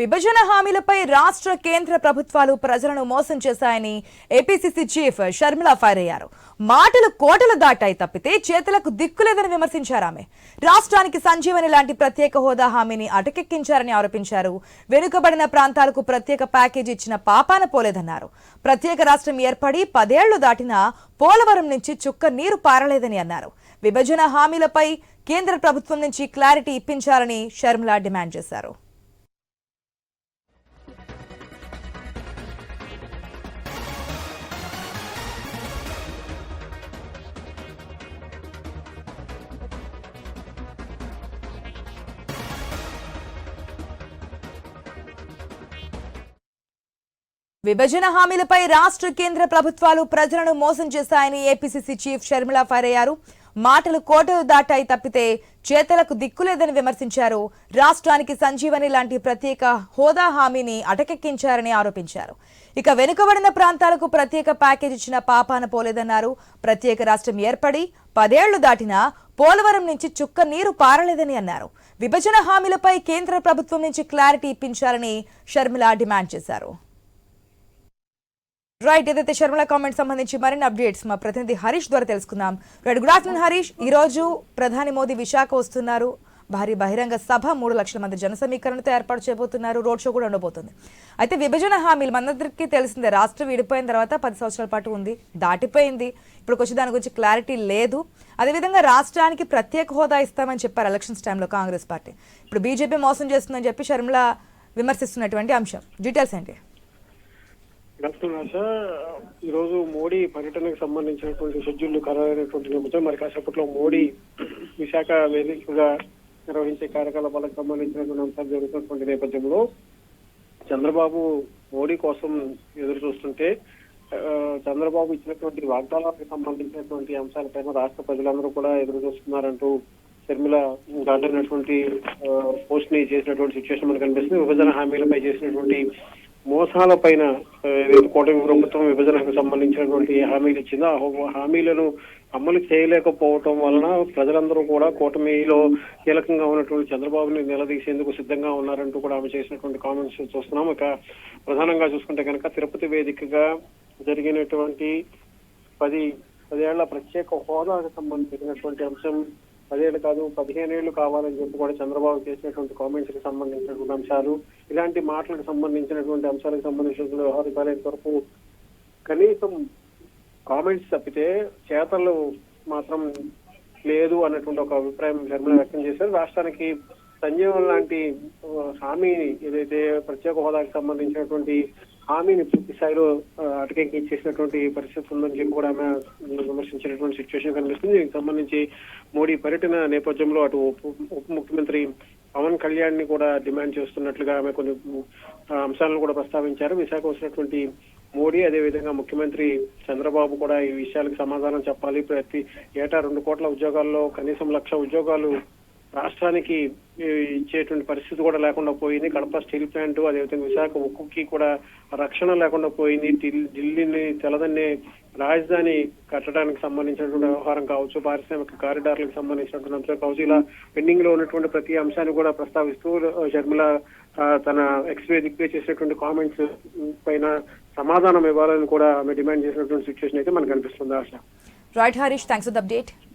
విభజన హామీలపై రాష్ట్ర కేంద్ర ప్రభుత్వాలు ప్రజలను మోసం చేశాయని ఏపీసీసీ చీఫ్ షర్మిల ఫైర్ అయ్యారు మాటలు కోటలు దాటాయి తప్పితే చేతులకు దిక్కులేదని విమర్శించారు ఆమె. రాష్ట్రానికి సంజీవని లాంటి ప్రత్యేక హోదా హామీని అటకెక్కించారని ఆరోపించారు. వెనుకబడిన ప్రాంతాలకు ప్రత్యేక ప్యాకేజీ ఇచ్చిన పాపాన పోలేదన్నారు. ప్రత్యేక రాష్ట్రం ఏర్పడి పదేళ్ళు దాటినా పోలవరం నుంచి చుక్క నీరు పారలేదని అన్నారు. విభజన హామీలపై కేంద్ర ప్రభుత్వం నుంచి క్లారిటీ ఇప్పించాలని షర్మిల డిమాండ్ చేశారు. విభజన హామీలపై రాష్ట్ర కేంద్ర ప్రభుత్వాలు ప్రజలను మోసం చేశాయని ఏపీసీసీ చీఫ్ షర్మిల ఫైర్ అయ్యారు మాటలు కోటలు దాటాయి తప్పితే చేతలకు దిక్కులేదని విమర్శించారు. రాష్ట్రానికి సంజీవని లాంటి ప్రత్యేక హోదా హామీని అటకెక్కించారని ఆరోపించారు. ఇక వెనుకబడిన ప్రాంతాలకు ప్రత్యేక ప్యాకేజ్ ఇచ్చిన పాపాన పోలేదన్నారు. ప్రత్యేక రాష్ట్రం ఏర్పడి పదేళ్ళు దాటినా పోలవరం నుంచి చుక్క నీరు పారలేదని అన్నారు. విభజన హామీలపై కేంద్ర ప్రభుత్వం నుంచి క్లారిటీ ఇప్పించాలని షర్మిల డిమాండ్ చేశారు. రైట్ ఏదైతే శర్మల కామెంట్ సంబంధించి మరిన్ని అప్డేట్స్ మా ప్రతినిధి హరీష్ ద్వారా తెలుసుకుందాం. Right good afternoon Harish. ఈ రోజు ప్రధాని మోదీ విశాఖ వస్తున్నారు. భారీ బహిరంగ సభ మూడు లక్షల మంది జన సమీకరణతో ఏర్పాటు చేయబోతున్నారు. రోడ్ షో కూడా ఉండబోతుంది. అయితే విభజన హామీలు మనందరికీ తెలిసిందే. రాష్ట్రం విడిపోయిన తర్వాత పది సంవత్సరాల పాటు ఉంది దాటిపోయింది. ఇప్పుడు వచ్చి దాని గురించి క్లారిటీ లేదు. అదేవిధంగా రాష్ట్రానికి ప్రత్యేక హోదా ఇస్తామని చెప్పారు ఎలక్షన్స్ టైంలో కాంగ్రెస్ పార్టీ. ఇప్పుడు బీజేపీ మోసం చేస్తుందని చెప్పి షర్మిల విమర్శిస్తున్నటువంటి అంశం. డీటెయిల్స్ ఏంటి? డాక్టర్ ఈరోజు మోడీ పర్యటనకు సంబంధించినటువంటి షెడ్యూల్ ఖరారైనటువంటి నేపథ్యం మరి కాసేపట్లో మోడీ విశాఖ వేదికగా నిర్వహించే కార్యకలాపాలకు సంబంధించినటువంటి అంశాలు జరుగుతున్నటువంటి నేపథ్యంలో చంద్రబాబు మోడీ కోసం ఎదురు చూస్తుంటే చంద్రబాబు ఇచ్చినటువంటి వాగ్దానాలకు సంబంధించినటువంటి అంశాలపైన రాష్ట్ర ప్రజలందరూ కూడా ఎదురు చూస్తున్నారంటూ షర్మిల దాటినటువంటి పోస్ట్ని చేసినటువంటి సిచ్యువేషన్ మనకు కనిపిస్తుంది. విభజన హామీలపై చేసినటువంటి మోసాల పైన కూటమి ప్రభుత్వం విభజనకు సంబంధించినటువంటి హామీలు ఇచ్చిందో ఆ హామీలను అమలు చేయలేకపోవటం వలన ప్రజలందరూ కూడా కూటమిలో కీలకంగా ఉన్నటువంటి చంద్రబాబుని నిలదీసేందుకు సిద్ధంగా ఉన్నారంటూ కూడా ఆమె చేసినటువంటి కామెంట్స్ చూస్తున్నాం. ఇక ప్రధానంగా చూసుకుంటే కనుక తిరుపతి వేదికగా జరిగినటువంటి పది పదేళ్ళ ప్రత్యేక హోదాకు సంబంధించినటువంటి అంశం పదేళ్ళు కాదు పదిహేనేళ్ళు కావాలని చెప్పి కూడా చంద్రబాబు చేసినటువంటి కామెంట్స్కి సంబంధించినటువంటి అంశాలు ఇలాంటి మాటలకు సంబంధించినటువంటి అంశాలకు సంబంధించినటువంటి వ్యవహారాలు ఇంతవరకు కనీసం కామెంట్స్ తప్పితే చేతలు మాత్రం లేదు అన్నటువంటి ఒక అభిప్రాయం శర్మల వ్యక్తం చేశారు. రాష్ట్రానికి సంజీవన్ లాంటి హామీ హామీని ఏదైతే ప్రత్యేక హోదాకి సంబంధించినటువంటి హామీని పూర్తి స్థాయిలో ఆ, ఇచ్చేసినటువంటి పరిస్థితి ఉందని చెప్పి కూడా ఆమె విమర్శించినటువంటి సిచ్యువేషన్ కనిపిస్తుంది. దీనికి సంబంధించి మోడీ పర్యటన నేపథ్యంలో అటు ఉప ముఖ్యమంత్రి పవన్ కళ్యాణ్ని కూడా డిమాండ్ చేస్తున్నట్లుగా ఆమె కొన్ని అంశాలను కూడా ప్రస్తావించారు. విశాఖ వచ్చినటువంటి మోడీ అదేవిధంగా ముఖ్యమంత్రి చంద్రబాబు కూడా ఈ విషయాలకు సమాధానం చెప్పాలి. ప్రతి ఏటా రెండు కోట్ల ఉద్యోగాల్లో కనీసం లక్ష ఉద్యోగాలు రాష్ట్రానికి ఇచ్చేటువంటి పరిస్థితి కూడా లేకుండా పోయింది. కడప స్టీల్ ప్లాంట్ అదేవిధంగా విశాఖ ఉక్కుకి కూడా రక్షణ లేకుండా పోయింది. ఢిల్లీని తెలదన్నే రాజధాని కట్టడానికి సంబంధించినటువంటి వ్యవహారం కావచ్చు పారిశ్రామిక కారిడార్లకు సంబంధించినటువంటి అంశం కావచ్చు ఇలా పెండింగ్లో ఉన్నటువంటి ప్రతి అంశాన్ని కూడా ప్రస్తావిస్తూ షర్మిల తన ఎక్స్వే వేదికగా చేసినటువంటి కామెంట్స్ పైన సమాధానం ఇవ్వాలని కూడా ఆమె డిమాండ్ చేసినటువంటి సిచ్యువేషన్ అయితే మనకు కనిపిస్తుంది ఆశ. Right Harish thanks for the update